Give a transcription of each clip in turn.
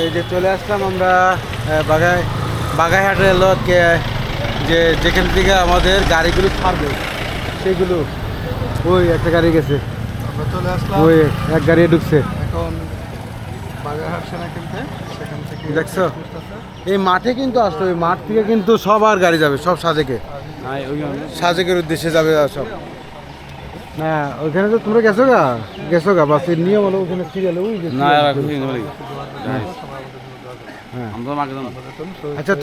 এই যে চলে আসলাম আমরা বাগাই বাগাইহাটের লোককে যে যেখান থেকে আমাদের গাড়িগুলো ছাড়বে সেগুলো ওই একটা গাড়ি গেছে। আমরা চলে আসলাম। ওই এক গাড়ি ঢুকছে। এখন বাগেরহাট সেনা সেখান থেকে দেখছ? এই মাঠে কিন্তু আসলো এই মাঠ থেকে কিন্তু সব আর গাড়ি যাবে সব সাজেকে। সাজেকের উদ্দেশ্যে যাবে সব। না ওইখানে তো তোমরা গেছো গা? গেছো গা বাস নিয়ম হলো ওখানে সিরিয়াল ওই যে না। এরা খুশি নেই হ্যাঁ। আমরা মাকে জানো আচ্ছা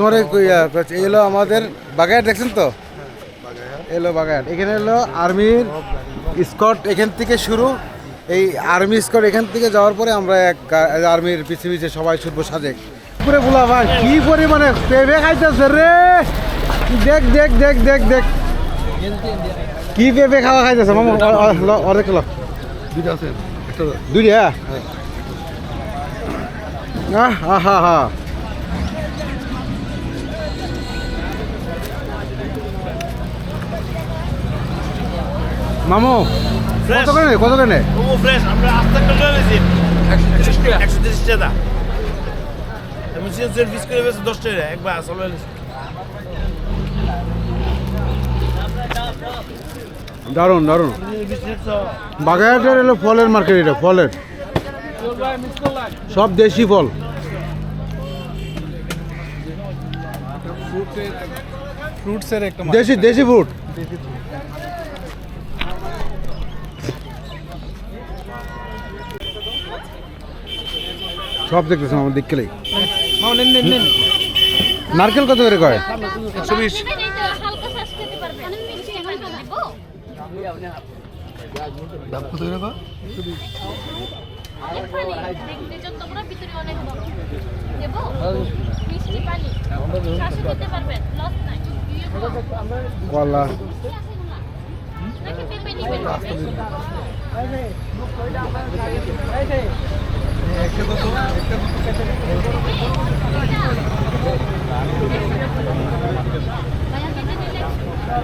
এই হলো আমাদের বাগায়াট দেখছেন তো? এলো বাগায়াট। এখানে হলো আর্মির স্কট এখান থেকে শুরু। এই আর্মি স্কট এখান থেকে যাওয়ার পরে আমরা এক আর্মির পিছিয়ে পিছিয়ে সবাই ছুটবো সাজেক। পুরে বলা ভাই কি পরিমাণে পেঁপে খাইতেছে রে? দেখ দেখ দেখ দেখ দেখ। কি পেঁপে খাওয়া খাইতেছে? মামা অর্ধেক লো দুইটা আছে দুইটা আহ আহা হা মামু কত করে কত করে নে? ও ফ্রেশ আমরা আস্তে করে লইছি 130 টাকা। 130 টাকা। করে বেশি 10 টাকা একবার আসলে লইছি দারুণ দারুণ। বাগায়াটের এলো ফলের মার্কেট এটা ফলের। সব দেশি ফল। দেশি দেশি ফ্রুট সব দেখতেছি আমার দেখলেই নারকেল কত করে কয়? একশো বিশ হালকা শ্বাস খেতে পারবেন মিষ্টি এখন দিব দাম কত করে বা? এখানে দেখতে যত বড় ভিতরে অনেক বড় দেব মিষ্টি পানি শ্বাস খেতে পারবেন লস নাই কলা একটা কত একটা কত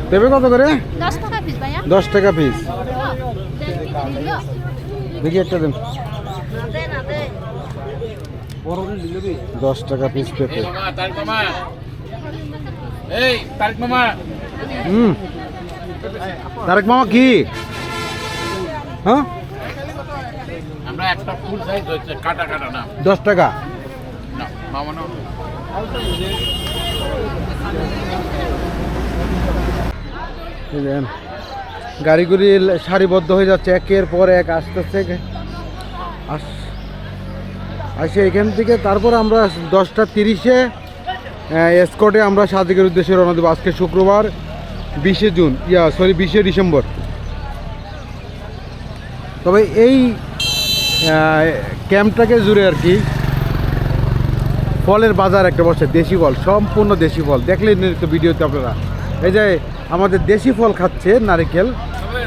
পেঁপে কত করে? দশ টাকা পিস দশ টাকা পিস দেন দেখি একটা দিন। দশ টাকা পিস পেঁপে হুম। তারেক মামা কি? হ্যাঁ? আমরা একটা ফুল সাইজ হচ্ছে কাটা কাটা না। দশ টাকা। না মামা গাড়িগুলি সারিবদ্ধ হয়ে যাচ্ছে, একের পর এক আসতেছে। আস আসে এখান থেকে, তারপর আমরা দশটা তিরিশে এসকটে আমরা সাদিকের উদ্দেশ্যে রওনা দেবো আজকে শুক্রবার, বিশে জুন, ইয়া সরি বিশে ডিসেম্বর। তবে এই ক্যাম্পটাকে জুড়ে আর কি, ফলের বাজার একটা বসে, দেশি ফল, সম্পূর্ণ দেশি ফল। দেখলেন তো ভিডিওতে আপনারা। এই যে আমাদের দেশি ফল খাচ্ছে নারিকেল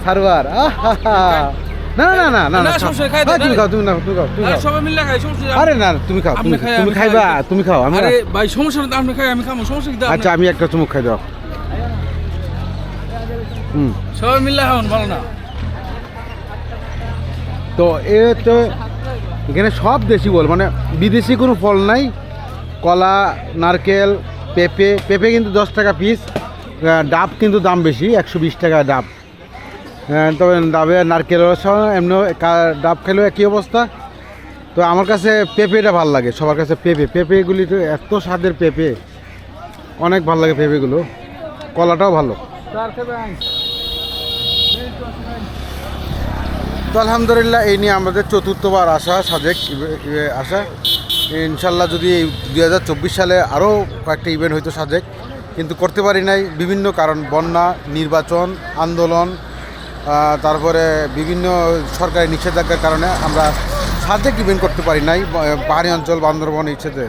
সারবার না না না না না না, খাও। তুমি খাও তুমি নাও তুমি খাও তুমি খাও। সবাই মিলে খাই সমস্যা আরে না না, তুমি খাও তুমি খাই, তুমি খাইবা তুমি খাও আমি আরে ভাই সমস্যা নেই আপনি খাই আমি খাব সমস্যা কি আচ্ছা আমি একটা চুমুক খাই দাও। হুম। সবাই মিলে খাওয়ান ভালো না। তো এ তো এখানে সব দেশি ফল মানে বিদেশি কোনো ফল নাই। কলা নারকেল পেঁপে পেঁপে কিন্তু দশ টাকা পিস ডাব কিন্তু দাম বেশি, একশো বিশ টাকা ডাব। তবে ডাবে নারকেল এমনি কা- ডাব খেলেও একই অবস্থা। তো আমার কাছে পেঁপেটা ভালো লাগে, সবার কাছে পেঁপে। পেঁপেগুলি তো এত স্বাদের পেঁপে, অনেক ভালো লাগে পেঁপেগুলো। কলাটাও ভালো। তো আলহামদুলিল্লাহ, এই নিয়ে আমাদের চতুর্থবার আসা, সাজেক আসা। ইনশাল্লাহ যদি চব্বিশ সালে আরও কয়েকটা ইভেন্ট হয়তো সাজেক কিন্তু করতে পারি নাই। বিভিন্ন কারণ, বন্যা, নির্বাচন, আন্দোলন তারপরে বিভিন্ন সরকারি নিষেধাজ্ঞার কারণে আমরা সাজেক ইভেন্ট করতে পারি নাই পাহাড়ি অঞ্চল, বান্দরবন ইচ্ছেতে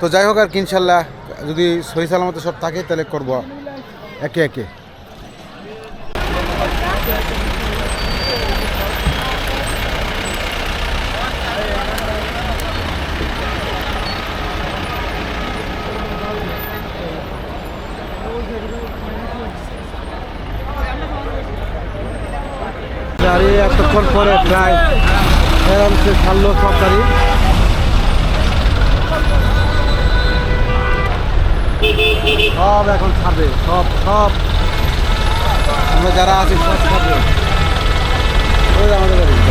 তো যাই হোক আর কিনশাল্লাহ যদি সহি সালামতে সব থাকে, তাহলে করব। একে একে। এতক্ষণ পরে প্রায় আরামসে ছাড়লো সব সব এখন ছাড়বে, সব সব। আমরা যারা আছি, সব ছাড়বে। আমাদের গাড়ি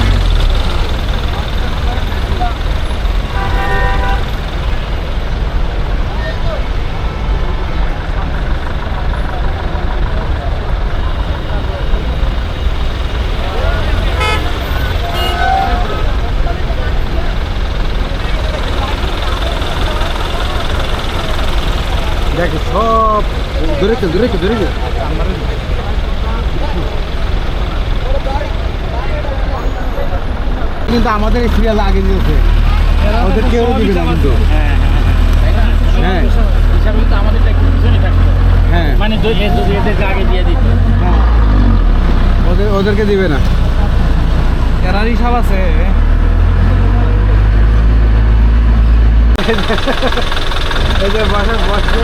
কিন্তু আমাদের সিরিয়াল আগে নিয়েছে ওদের কেউ দিবে না কিন্তু হ্যাঁ হিসাবে হ্যাঁ মানে হ্যাঁ। ওদেরকে দিবে না এরারই সব আছে এই যে বসে বসে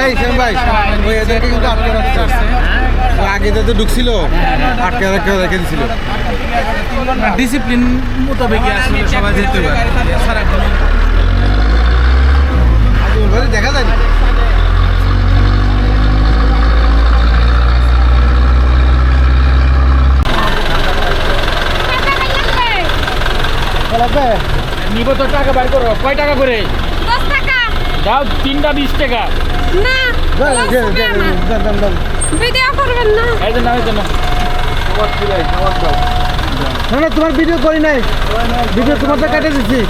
এই শ্যাম ভাই ওই এদেরকে কিন্তু আটকে ওই আগে তো ঢুকছিল আটকে রাখতে রেখে দিছিল। ডিসিপ্লিন মোতাবেক আসলে সবাই যেতে পারে। দেখা যায় না নিব তো টাকা বার করো। কয় টাকা করে? দাও তিনটা বিশ টাকা। না ভিডিও করবেন না। এই জন্য এই জন্য না না তোমার ভিডিও করি নাই। ভিডিও তোমার তো কেটে দিচ্ছি